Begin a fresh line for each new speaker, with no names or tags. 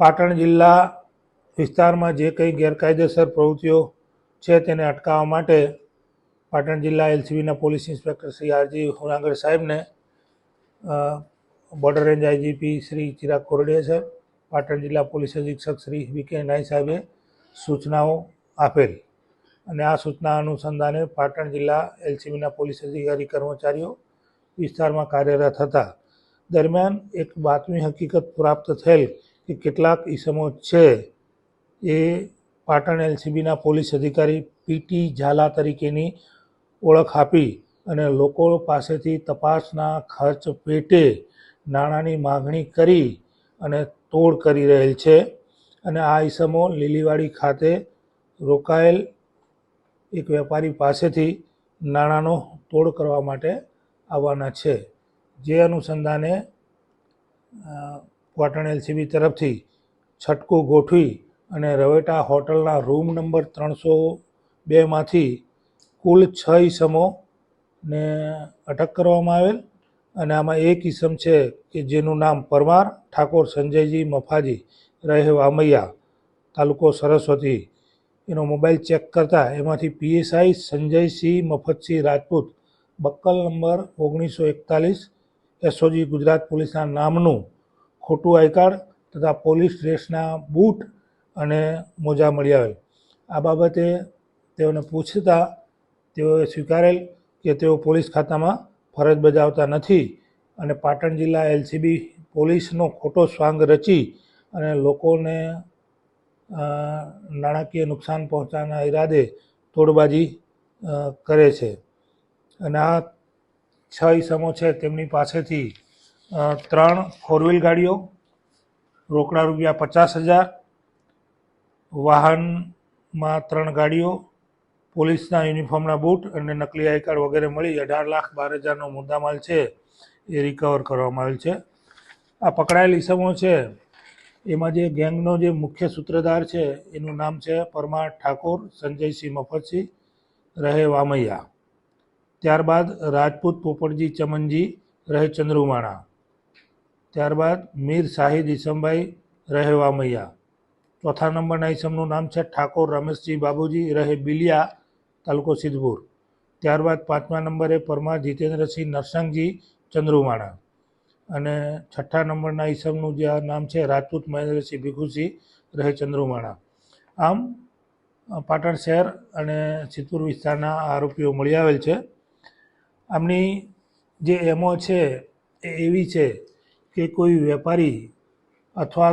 પાટણ જિલ્લા વિસ્તારમાં જે કંઈ ગેરકાયદેસર પ્રવૃત્તિઓ છે તેને અટકાવવા માટે પાટણ જિલ્લા એલસીબીના police inspector Shri RG Hunagar સાહેબને border range IGP Shri Chirag Koradiya સાહેબ, પાટણ જિલ્લા પોલીસ અધિક્ષક શ્રી વી કે નાઈ સાહેબે સૂચનાઓ આપેલ. અને આ સૂચના અનુસંધાને પાટણ જિલ્લા એલસીબીના પોલીસ અધિકારી કર્મચારીઓ વિસ્તારમાં કાર્યરત હતા. દરમિયાન એક બાતમી હકીકત પ્રાપ્ત થયેલ કે કેટલાક ઈસમો છે એ પાટણ એલસીબીના પોલીસ અધિકારી પીટી ઝાલા તરીકેની ઓળખ આપી અને લોકો પાસેથી તપાસના ખર્ચ પેટે નાણાંની માગણી કરી અને તોડ કરી રહેલ છે. અને આ ઈસમો લીલીવાડી ખાતે રોકાયેલ એક વેપારી પાસેથી નાણાંનો તોડ કરવા માટે આવવાના છે. જે અનુસંધાને પાટણ એલસીબી તરફથી છટકું ગોઠવી અને રવેટા હોટલના રૂમ નંબર ત્રણસો બેમાંથી કુલ છ ઈસમોને અટક કરવામાં આવેલ. અને આમાં એક ઈસમ છે કે જેનું નામ પરમાર, ઠાકોર સંજયજી મફાજી રહે વામૈયા તાલુકો સરસ્વતી. એનો મોબાઈલ ચેક કરતા એમાંથી PSI Sanjaysinh Mafatsinh Rajput, buckle number ઓગણીસો એકતાલીસ, એસઓજી ગુજરાત પોલીસના નામનું ખોટું આઈ કાર્ડ તથા પોલીસ ડ્રેસના બૂટ અને મોજા મળી આવેલ. આ બાબતે તેઓને પૂછતા તેઓએ સ્વીકારેલ કે તેઓ પોલીસ ખાતામાં ફરજ બજાવતા નથી અને પાટણ જિલ્લા એલસીબી પોલીસનો ખોટો સ્વાંગ રચી અને લોકોને નાણાકીય નુકસાન પહોંચવાના ઈરાદે તોડબાજી કરે છે. અને આ છ ઈસમો છે તેમની પાસેથી ત્રણ ફોર વ્હીલ ગાડીઓ, રોકડા રૂપિયા પચાસ હજાર, વાહનમાં ત્રણ ગાડીઓ, પોલીસના યુનિફોર્મના બૂટ અને નકલી આઈ કાર્ડ વગેરે મળી અઢાર લાખ બાર હજારનો મુદ્દામાલ છે એ રિકવર કરવામાં આવેલ છે. આ પકડાયેલ ઈસમો છે, એમાં જે ગેંગનો જે મુખ્ય સૂત્રધાર છે, એનું નામ છે પરમાર ઠાકોર, સંજયસિંહ મફતસિંહ, રહે વામૈયા. ત્યારબાદ રાજપૂત પોપટજી ચમનજી, રહે ચંદ્રુમાણા. ત્યારબાદ મીર શાહિદ ઈસમભાઈ રહેવા મૈયા ચોથા નંબરના ઈસમનું નામ છે ઠાકોર રમેશજી બાબુજી, રહે બિલિયા તાલુકો સિદ્ધપુર. ત્યારબાદ પાંચમા નંબરે પરમાર જીતેન્દ્રસિંહ નરસંગજી ચંદ્રુમાણા અને છઠ્ઠા નંબરના ઈસમનું જે આ નામ છે રાજપૂત મહેન્દ્રસિંહ ભીખુસિંહ રહે ચંદ્રુમાણા આમ પાટણ શહેર અને સિદ્ધપુર વિસ્તારના આરોપીઓ મળી આવેલ છે. આમની જે એમો છે એ એવી છે કે કોઈ વેપારી અથવા તો